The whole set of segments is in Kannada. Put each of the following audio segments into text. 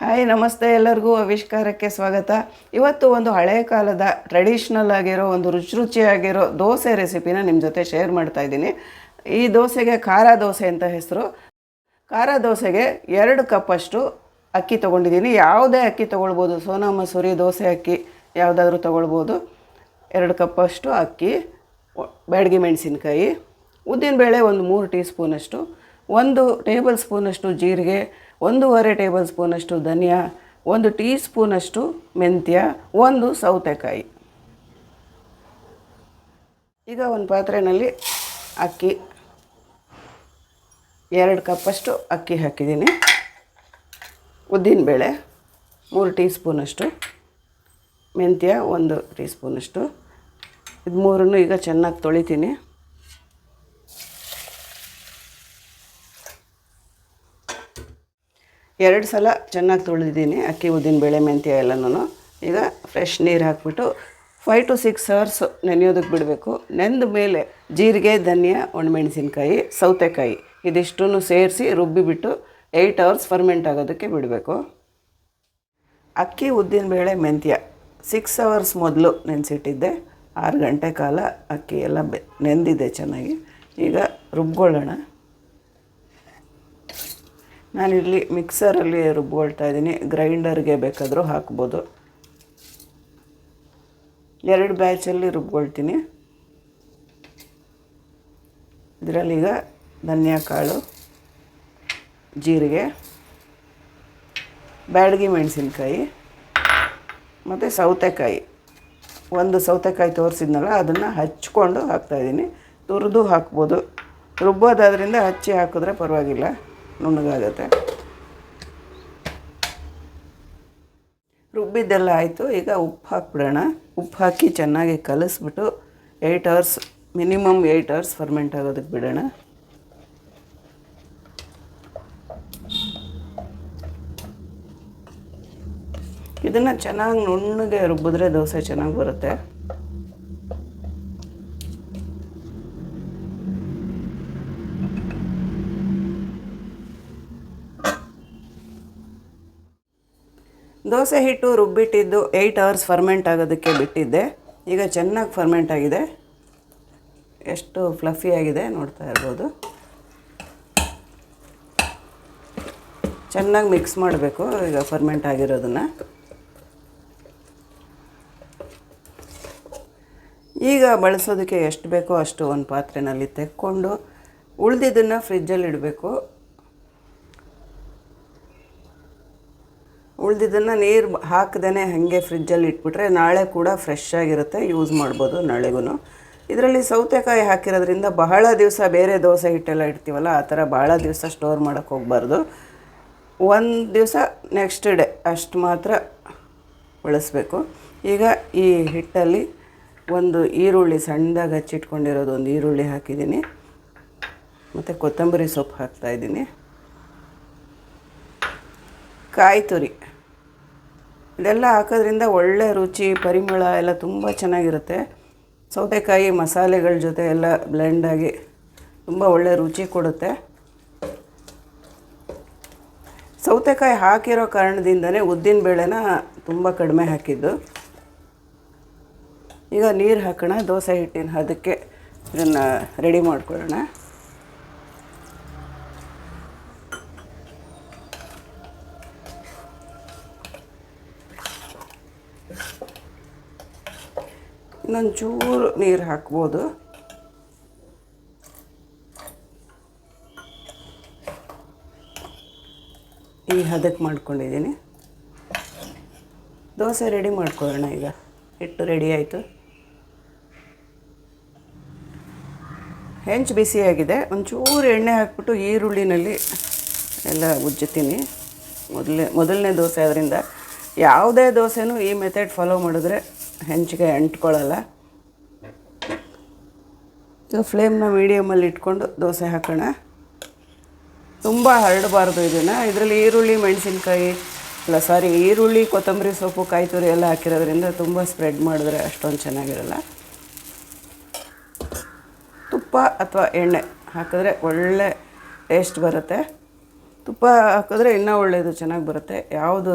ಹಾಯ್ ನಮಸ್ತೆ ಎಲ್ಲರಿಗೂ ಆವಿಷ್ಕಾರಕ್ಕೆ ಸ್ವಾಗತ. ಇವತ್ತು ಒಂದು ಹಳೆಯ ಕಾಲದ ಟ್ರೆಡಿಷ್ನಲ್ ಆಗಿರೋ, ಒಂದು ರುಚಿ ರುಚಿಯಾಗಿರೋ ದೋಸೆ ರೆಸಿಪಿನ ನಿಮ್ಮ ಜೊತೆ ಶೇರ್ ಮಾಡ್ತಾ ಇದ್ದೀನಿ. ಈ ದೋಸೆಗೆ ಖಾರ ದೋಸೆ ಅಂತ ಹೆಸರು. ಖಾರ ದೋಸೆಗೆ ಎರಡು ಕಪ್ಪಷ್ಟು ಅಕ್ಕಿ ತೊಗೊಂಡಿದ್ದೀನಿ. ಯಾವುದೇ ಅಕ್ಕಿ ತೊಗೊಳ್ಬೋದು. ಸೋನಾ ಮಸೂರಿ ದೋಸೆ ಅಕ್ಕಿ ಯಾವುದಾದ್ರೂ ತೊಗೊಳ್ಬೋದು. ಎರಡು ಕಪ್ಪಷ್ಟು ಅಕ್ಕಿ, ಬ್ಯಾಡ್ಗೆ ಬ್ಯಾಡಗಿ ಉದ್ದಿನ ಬೇಳೆ ಒಂದು ಮೂರು ಟೀ ಸ್ಪೂನಷ್ಟು ಒಂದು ಟೇಬಲ್ ಸ್ಪೂನಷ್ಟು ಜೀರಿಗೆ ಒಂದೂವರೆ ಟೇಬಲ್ ಸ್ಪೂನಷ್ಟು ಧನಿಯಾ, ಒಂದು ಟೀ ಸ್ಪೂನಷ್ಟು ಮೆಂತ್ಯ, ಒಂದು ಸೌತೆಕಾಯಿ. ಈಗ ಒಂದು ಪಾತ್ರೆಯಲ್ಲಿ ಅಕ್ಕಿ, ಎರಡು ಕಪ್ಪಷ್ಟು ಅಕ್ಕಿ ಹಾಕಿದ್ದೀನಿ. ಉದ್ದಿನಬೇಳೆ ಮೂರು ಟೀ ಸ್ಪೂನಷ್ಟು ಮೆಂತ್ಯ ಒಂದು ಟೀ ಸ್ಪೂನಷ್ಟು ಇದು ಮೂರನ್ನು ಈಗ ಚೆನ್ನಾಗಿ ತೊಳಿತೀನಿ. ಎರಡು ಸಲ ಚೆನ್ನಾಗಿ ತೊಳೆದಿದ್ದೀನಿ, ಅಕ್ಕಿ, ಉದ್ದಿನ ಬೇಳೆ, ಮೆಂತ್ಯ ಎಲ್ಲನೂ ಈಗ ಫ್ರೆಶ್ ನೀರು ಹಾಕಿಬಿಟ್ಟು ಫೈವ್ ಟು ಸಿಕ್ಸ್ ಅವರ್ಸ್ ನೆನೆಯೋದಕ್ಕೆ ಬಿಡಬೇಕು. ನೆಂದ ಮೇಲೆ ಜೀರಿಗೆ, ಧನಿಯಾ, ಒಣಮೆಣಸಿನ್ಕಾಯಿ, ಸೌತೆಕಾಯಿ ಇದಿಷ್ಟೂ ಸೇರಿಸಿ ರುಬ್ಬಿಬಿಟ್ಟು ಏಯ್ಟ್ ಅವರ್ಸ್ ಫರ್ಮೆಂಟ್ ಆಗೋದಕ್ಕೆ ಬಿಡಬೇಕು. ಅಕ್ಕಿ, ಉದ್ದಿನ ಬೇಳೆ, ಮೆಂತ್ಯ ಸಿಕ್ಸ್ ಅವರ್ಸ್ ಮೊದಲು ನೆನೆಸಿಟ್ಟಿದ್ದೆ. ಆರು ಗಂಟೆ ಕಾಲ ಅಕ್ಕಿ ಎಲ್ಲ ಬೆ, ನೆಂದಿದೆ ಚೆನ್ನಾಗಿ. ಈಗ ರುಬ್ಕೊಳ್ಳೋಣ. ನಾನಿಲ್ಲಿ ಮಿಕ್ಸರಲ್ಲಿ ರುಬ್ಕೊಳ್ತಾ ಇದ್ದೀನಿ. ಗ್ರೈಂಡರ್ಗೆ ಬೇಕಾದರೂ ಹಾಕ್ಬೋದು. ಎರಡು ಬ್ಯಾಚಲ್ಲಿ ರುಬ್ಕೊಳ್ತೀನಿ. ಈಗ ಧನಿಯಾ ಕಾಳು, ಜೀರಿಗೆ, ಬ್ಯಾಡಗಿ ಮೆಣಸಿನ್ಕಾಯಿ, ಮತ್ತು ಸೌತೆಕಾಯಿ. ಒಂದು ಸೌತೆಕಾಯಿ ತೋರಿಸಿದ್ನಲ್ಲ, ಅದನ್ನು ಹಚ್ಕೊಂಡು ಹಾಕ್ತಾಯಿದ್ದೀನಿ ತುರಿದು ಹಾಕ್ಬೋದು. ರುಬ್ಬೋದಾದ್ರಿಂದ ಹಚ್ಚಿ ಹಾಕಿದ್ರೆ ಪರವಾಗಿಲ್ಲ. ನುಣ್ಣಗಾಗುತ್ತೆ ರುಬ್ಬಿದ್ದೆಲ್ಲ ಆಯಿತು. ಈಗ ಉಪ್ಪು ಹಾಕ್ಬಿಡೋಣ. ಉಪ್ಪು ಹಾಕಿ ಚೆನ್ನಾಗಿ ಕಲಿಸ್ಬಿಟ್ಟು eight hours minimum eight hours ferment ಆಗೋದಕ್ಕೆ ಬಿಡೋಣ. ಇದನ್ನು ಚೆನ್ನಾಗಿ ನುಣ್ಣಗೆ ರುಬ್ಬಿದ್ರೆ ದೋಸೆ ಚೆನ್ನಾಗಿ ಬರುತ್ತೆ. ದೋಸೆ ಹಿಟ್ಟು ರುಬ್ಬಿಟ್ಟಿದ್ದು ಏಯ್ಟ್ ಅವರ್ಸ್ ಫರ್ಮೆಂಟ್ ಆಗೋದಕ್ಕೆ ಬಿಟ್ಟಿದ್ದೆ. ಈಗ ಚೆನ್ನಾಗಿ ಫರ್ಮೆಂಟ್ ಆಗಿದೆ. ಎಷ್ಟು ಫ್ಲಫಿ ಆಗಿದೆ ನೋಡ್ತಾ ಇರ್ಬೋದು. ಚೆನ್ನಾಗಿ ಮಿಕ್ಸ್ ಮಾಡಬೇಕು ಈಗ ಫರ್ಮೆಂಟ್ ಆಗಿರೋದನ್ನು. ಈಗ ಬಳಸೋದಕ್ಕೆ ಎಷ್ಟು ಬೇಕೋ ಅಷ್ಟು ಒಂದು ಪಾತ್ರೆನಲ್ಲಿ ತೆಕ್ಕೊಂಡು ಉಳಿದಿದ್ದನ್ನು ಫ್ರಿಜ್ಜಲ್ಲಿ ಇಡಬೇಕು. ಉಳಿದಿದ್ದನ್ನು ನೀರು ಹಾಕದೇ ಹಾಗೆ ಫ್ರಿಜ್ಜಲ್ಲಿ ಇಟ್ಬಿಟ್ರೆ ನಾಳೆ ಕೂಡ ಫ್ರೆಶ್ ಆಗಿರುತ್ತೆ ಯೂಸ್ ಮಾಡ್ಬೋದು ನಾಳೆಗೂ ಇದರಲ್ಲಿ ಸೌತೆಕಾಯಿ ಹಾಕಿರೋದ್ರಿಂದ ಬಹಳ ದಿವಸ ಬೇರೆ ದೋಸೆ ಹಿಟ್ಟೆಲ್ಲ ಇಡ್ತೀವಲ್ಲ, ಆ ಥರ ಭಾಳ ದಿವಸ ಸ್ಟೋರ್ ಮಾಡೋಕ್ಕೆ ಹೋಗಬಾರ್ದು. ಒಂದು ದಿವಸ ನೆಕ್ಸ್ಟ್ ಡೇ ಅಷ್ಟು ಮಾತ್ರ ಬಳಸಬೇಕು ಈಗ ಈ ಹಿಟ್ಟಲ್ಲಿ ಒಂದು ಈರುಳ್ಳಿ ಸಣ್ಣದಾಗಿ ಹಚ್ಚಿಟ್ಕೊಂಡಿರೋದು, ಒಂದು ಈರುಳ್ಳಿ ಹಾಕಿದ್ದೀನಿ. ಮತ್ತು ಕೊತ್ತಂಬರಿ ಸೊಪ್ಪು ಹಾಕ್ತಾಯಿದ್ದೀನಿ ಕಾಯಿ ತುರಿ ಇದೆಲ್ಲ ಹಾಕೋದ್ರಿಂದ ಒಳ್ಳೆ ರುಚಿ, ಪರಿಮಳ ಎಲ್ಲ ತುಂಬ ಚೆನ್ನಾಗಿರುತ್ತೆ. ಸೌತೆಕಾಯಿ ಮಸಾಲೆಗಳ ಜೊತೆ ಎಲ್ಲ ಬ್ಲೆಂಡಾಗಿ ತುಂಬ ಒಳ್ಳೆ ರುಚಿ ಕೊಡುತ್ತೆ. ಸೌತೆಕಾಯಿ ಹಾಕಿರೋ ಕಾರಣದಿಂದನೇ ಉದ್ದಿನ ಬೇಳೆನ ತುಂಬ ಕಡಿಮೆ ಹಾಕಿದ್ದು. ಈಗ ನೀರು ಹಾಕೋಣ, ದೋಸೆ ಹಿಟ್ಟಿನ, ಅದಕ್ಕೆ ಇದನ್ನು ರೆಡಿ ಮಾಡ್ಕೊಳ್ಳೋಣ. ಇನ್ನೊಂದು ಚೂರು ನೀರು ಹಾಕ್ಬೋದು. ಈ ಹದಕ್ಕೆ ಮಾಡ್ಕೊಂಡಿದ್ದೀನಿ. ದೋಸೆ ರೆಡಿ ಮಾಡ್ಕೊಳ್ಳೋಣ ಈಗ. ಹಿಟ್ಟು ರೆಡಿ ಆಯಿತು. ಹೆಂಚು ಬಿಸಿಯಾಗಿದೆ ಒಂಚೂರು ಎಣ್ಣೆ ಹಾಕ್ಬಿಟ್ಟು ಈರುಳ್ಳಿನಲ್ಲಿ ಎಲ್ಲ ಉಜ್ಜುತ್ತೀನಿ. ಮೊದಲನೇ ಮೊದಲನೇ ದೋಸೆ ಅದರಿಂದ ಯಾವುದೇ ದೋಸೆನೂ ಈ ಮೆಥಡ್ ಫಾಲೋ ಮಾಡಿದ್ರೆ ಹೆಂಚಿಗೆ ಅಂಟ್ಕೊಳ್ಳಲ್ಲ. ಇದು ಫ್ಲೇಮ್ನ ಮೀಡಿಯಮಲ್ಲಿ ಇಟ್ಕೊಂಡು ದೋಸೆ ಹಾಕೋಣ. ತುಂಬ ಹರಡಬಾರ್ದು ಇದನ್ನು. ಇದರಲ್ಲಿ ಈರುಳ್ಳಿ, ಮೆಣಸಿನ್ಕಾಯಿ, ಇಲ್ಲ ಸಾರಿ, ಈರುಳ್ಳಿ, ಕೊತ್ತಂಬರಿ ಸೊಪ್ಪು ಕಾಯಿ ತುರಿ ಎಲ್ಲ ಹಾಕಿರೋದ್ರಿಂದ ತುಂಬ ಸ್ಪ್ರೆಡ್ ಮಾಡಿದ್ರೆ ಅಷ್ಟೊಂದು ಚೆನ್ನಾಗಿರಲ್ಲ. ತುಪ್ಪ ಅಥವಾ ಎಣ್ಣೆ ಹಾಕಿದ್ರೆ ಒಳ್ಳೆ ಟೇಸ್ಟ್ ಬರುತ್ತೆ. ತುಪ್ಪ ಹಾಕಿದ್ರೆ ಇನ್ನೂ ಒಳ್ಳೆಯದು ಚೆನ್ನಾಗಿ ಬರುತ್ತೆ. ಯಾವುದು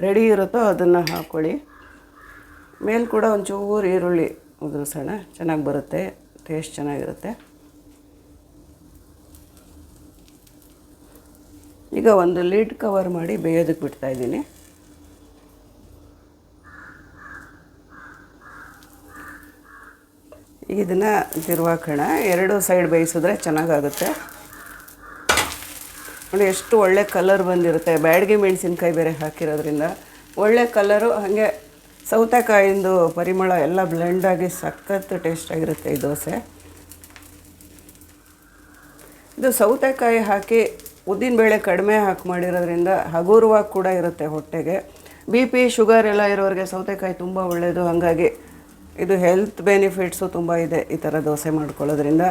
ರೆಡಿ ಇರುತ್ತೋ ಅದನ್ನು ಹಾಕ್ಕೊಳ್ಳಿ ಮೇಲೆ ಕೂಡ ಒಂಚೂರು ಈರುಳ್ಳಿ ಉದುರಿಸೋಣ. ಚೆನ್ನಾಗಿ ಬರುತ್ತೆ. ಟೇಸ್ಟ್ ಚೆನ್ನಾಗಿರುತ್ತೆ. ಈಗ ಒಂದು ಲೀಡ್ ಕವರ್ ಮಾಡಿ ಬೇಯೋದಕ್ಕೆ ಬಿಡ್ತಾ ಇದ್ದೀನಿ. ಈಗ ಇದನ್ನು ತಿರುವಾಕೋಣ. ಎರಡು ಸೈಡ್ ಬೇಯಿಸಿದ್ರೆ ಚೆನ್ನಾಗಾಗುತ್ತೆ. ನೋಡಿ, ಎಷ್ಟು ಒಳ್ಳೆ ಕಲರ್ ಬಂದಿರುತ್ತೆ. ಬ್ಯಾಡಗಿ ಮೆಣಸಿನ್ಕಾಯಿ ಬೇರೆ ಹಾಕಿರೋದ್ರಿಂದ ಒಳ್ಳೆ ಕಲರು ಹಾಗೆ ಸೌತೆಕಾಯಿಂದು ಪರಿಮಳ ಎಲ್ಲ ಬ್ಲೆಂಡಾಗಿ ಸಖತ್ ಟೇಸ್ಟಾಗಿರುತ್ತೆ ಈ ದೋಸೆ. ಇದು ಸೌತೆಕಾಯಿ ಹಾಕಿ ಉದ್ದಿನಬೇಳೆ ಕಡಿಮೆ ಹಾಕಿ ಮಾಡಿರೋದ್ರಿಂದ ಹಗುರವಾಗಿ ಕೂಡ ಇರುತ್ತೆ ಹೊಟ್ಟೆಗೆ. ಬಿ ಪಿ ಶುಗರ್ ಎಲ್ಲ ಇರೋರಿಗೆ ಸೌತೆಕಾಯಿ ತುಂಬ ಒಳ್ಳೆಯದು ಹಾಗಾಗಿ ಇದು ಹೆಲ್ತ್ ಬೆನಿಫಿಟ್ಸು ತುಂಬ ಇದೆ ಈ ಥರ ದೋಸೆ ಮಾಡ್ಕೊಳ್ಳೋದ್ರಿಂದ.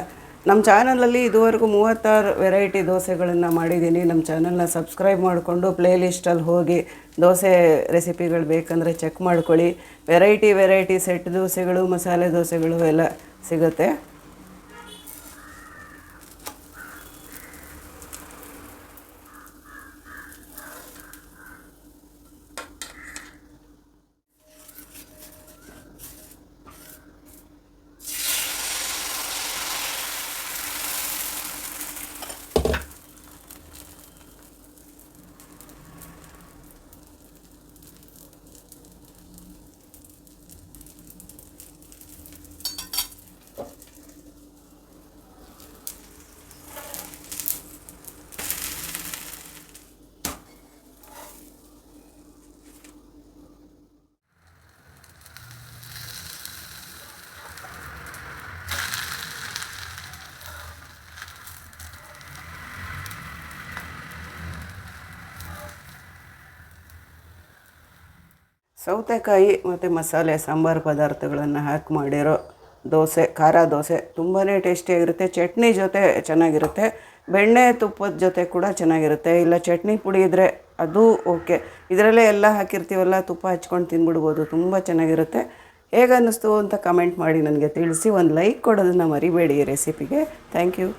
ನಮ್ಮ ಚಾನಲಲ್ಲಿ ಇದುವರೆಗೂ ಮೂವತ್ತಾರು ವೆರೈಟಿ ದೋಸೆಗಳನ್ನು ಮಾಡಿದ್ದೀನಿ. ನಮ್ಮ ಚಾನಲ್ನ ಸಬ್ಸ್ಕ್ರೈಬ್ ಮಾಡಿಕೊಂಡು ಪ್ಲೇಲಿಸ್ಟಲ್ಲಿ ಹೋಗಿ ದೋಸೆ ರೆಸಿಪಿಗಳು ಬೇಕಂದರೆ ಚೆಕ್ ಮಾಡ್ಕೊಳ್ಳಿ. ವೆರೈಟಿ ವೆರೈಟಿ ಸೆಟ್ ದೋಸೆಗಳು, ಮಸಾಲೆ ದೋಸೆಗಳು ಎಲ್ಲ ಸಿಗುತ್ತೆ. ಸೌತೆಕಾಯಿ ಮತ್ತು ಮಸಾಲೆ ಸಾಂಬಾರು ಪದಾರ್ಥಗಳನ್ನು ಹಾಕಿ ಮಾಡಿರೋ ದೋಸೆ, ಖಾರ ದೋಸೆ ತುಂಬಾ ಟೇಸ್ಟಿಯಾಗಿರುತ್ತೆ ಚಟ್ನಿ ಜೊತೆ ಚೆನ್ನಾಗಿರುತ್ತೆ. ಬೆಣ್ಣೆ ತುಪ್ಪದ ಜೊತೆ ಕೂಡ ಚೆನ್ನಾಗಿರುತ್ತೆ. ಇಲ್ಲ ಚಟ್ನಿ ಪುಡಿ ಇದ್ದರೆ ಅದು ಓಕೆ ಇದರಲ್ಲೇ ಎಲ್ಲ ಹಾಕಿರ್ತೀವಲ್ಲ, ತುಪ್ಪ ಹಚ್ಕೊಂಡು ತಿಂದ್ಬಿಡ್ಬೋದು ತುಂಬ ಚೆನ್ನಾಗಿರುತ್ತೆ. ಹೇಗೆ ಅನ್ನಿಸ್ತು ಅಂತ ಕಮೆಂಟ್ ಮಾಡಿ ನನಗೆ ತಿಳಿಸಿ. ಒಂದು ಲೈಕ್ ಕೊಡೋದನ್ನು ಮರಿಬೇಡಿ ರೆಸಿಪಿಗೆ ಥ್ಯಾಂಕ್ ಯು